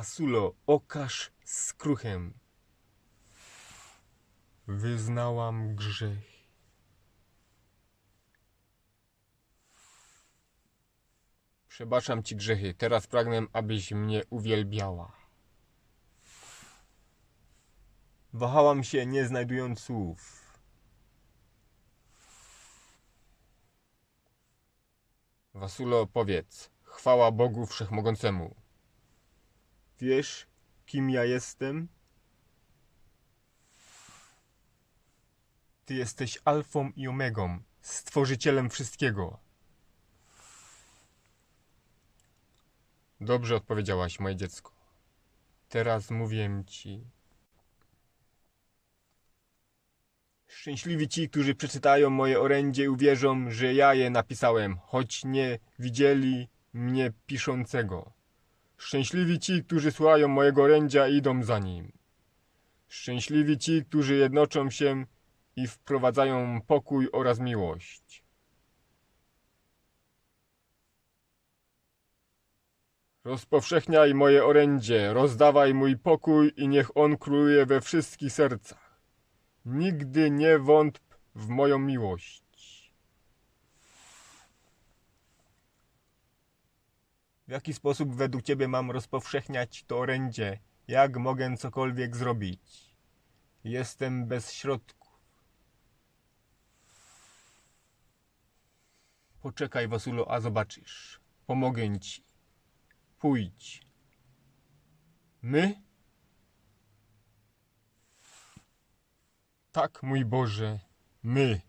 Wasulo, okaż skruchem. Wyznałam grzech. Przebaczam ci grzechy, teraz pragnę, abyś mnie uwielbiała. Wahałam się, nie znajdując słów. Wasulo, powiedz, chwała Bogu Wszechmogącemu. Wiesz, kim ja jestem? Ty jesteś alfą i omegą, stworzycielem wszystkiego. Dobrze odpowiedziałaś, moje dziecko. Teraz mówię ci. Szczęśliwi ci, którzy przeczytają moje orędzie i uwierzą, że ja je napisałem, choć nie widzieli mnie piszącego. Szczęśliwi ci, którzy słuchają mojego orędzia i idą za nim. Szczęśliwi ci, którzy jednoczą się i wprowadzają pokój oraz miłość. Rozpowszechniaj moje orędzie, rozdawaj mój pokój i niech on króluje we wszystkich sercach. Nigdy nie wątp w moją miłość. W jaki sposób według Ciebie mam rozpowszechniać to orędzie? Jak mogę cokolwiek zrobić? Jestem bez środków. Poczekaj, Wasulo, a zobaczysz. Pomogę Ci. Pójdź. My? Tak, mój Boże, my.